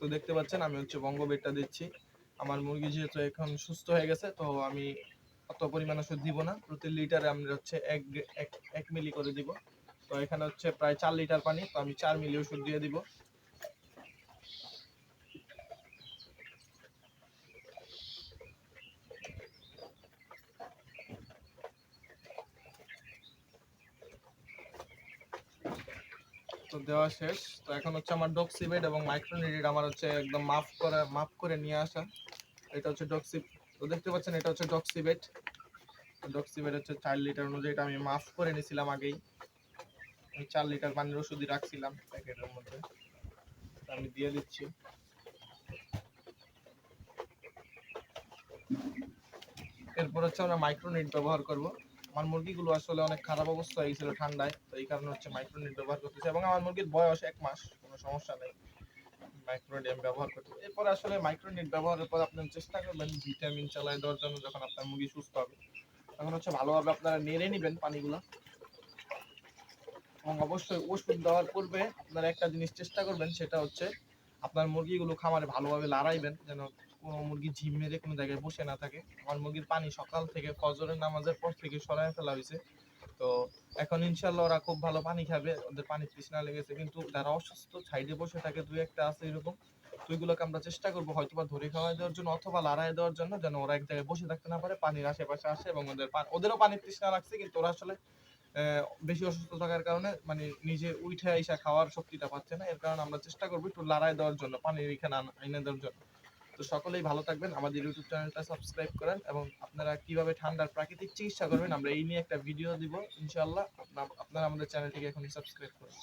তো দেখতে পাচ্ছেন, আমি হচ্ছে বঙ্গ বেডটা দিচ্ছি। আমার মুরগি যেহেতু এখন সুস্থ হয়ে গেছে, তো আমি অত পরিমাণ ওষুধ দিব না। প্রতি লিটারে আমি হচ্ছে এক এক এক মিলি করে দিব। তো এখানে হচ্ছে প্রায় চার লিটার পানি, তো আমি চার মিলি ওষুধ দিয়ে দিব। তো দেওয়া শেষ। তো এখন হচ্ছে আমার ডক্সিবেড এবং মাইক্রোনিডিড আমার হচ্ছে একদম মাফ করে মাফ করে নিয়ে আসা। এটা হচ্ছে ডক্সি তো দেখতে পাচ্ছেন, এটা হচ্ছে ডক্সিবেড ডক্সিবেড হচ্ছে চার লিটার অনুযায়ী এটা আমি মাফ করে নিয়েছিলাম আগেই। আমি চার লিটার পানির ওষুধই রাখছিলাম প্যাকেটের মধ্যে। আমি দিয়ে দিচ্ছি। এরপর হচ্ছে আমরা মাইক্রোনিট ব্যবহার করব। আমার মুরগিগুলো আসলে অনেক খারাপ অবস্থা হয়ে গেছিল ঠান্ডায়, তো এই কারণে হচ্ছে মাইক্রোনিট ব্যবহার করতেছি এবং আমার মুরগির বয়স এক মাস, কোনো সমস্যা নেই। মাইক্রোনিট আমি ব্যবহার করতে এরপর আসলে মাইক্রোনিট ব্যবহারের পর আপনি চেষ্টা করবেন ভিটামিন চালাই দেওয়ার জন্য যখন আপনার মুরগি সুস্থ হবে। তখন হচ্ছে ভালোভাবে আপনারা নেড়ে নেবেন পানিগুলো। এবং অবশ্যই ওষুধ দেওয়ার পূর্বে আপনারা একটা জিনিস চেষ্টা করবেন, সেটা হচ্ছে আপনার মুরগিগুলো খামারে ভালোভাবে লড়াইবেন, যেন মুরগি ঝিম মেরে কোনো জায়গায় বসে না থাকে। আমার মুরগির পানি সকাল থেকে ফজরের নামাজের পর থেকে সরায় ফেলা হয়েছে তো এখন ইনশাল্লাহ ওরা খুব ভালো পানি খাবে, ওদের পানি তৃষ্ণা লেগেছে। কিন্তু যারা অসুস্থ, সাইডে বসে থাকে, দুই একটা আছে এরকম, তো আমরা চেষ্টা করব হয়তো বা ধরে খাওয়াই দেওয়ার জন্য অথবা লড়াই দেওয়ার জন্য, যেন ওরা এক জায়গায় বসে থাকতে না পারে, পানির আশেপাশে আসে এবং ওদের ওদেরও পানির তৃষ্ণা লাগছে, কিন্তু ওরা আসলে বেশি অসুস্থ থাকার কারণে মানে নিজে উঠে আইসা খাওয়ার শক্তিটা পাচ্ছে না। এর কারণে আমরা চেষ্টা করব একটু লড়াই দেওয়ার জন্য, পানির এখানে এনে দেওয়ার জন্য। তো সকলেই ভালো থাকবেন। আমাদের ইউটিউব চ্যানেলটা সাবস্ক্রাইব করেন এবং আপনারা কীভাবে ঠান্ডার প্রাকৃতিক চিকিৎসা করবেন, আমরা এই নিয়ে একটা ভিডিও দিব, ইনশাআল্লাহ। আপনারা আমাদের চ্যানেলটিকে এখনই সাবস্ক্রাইব করুন।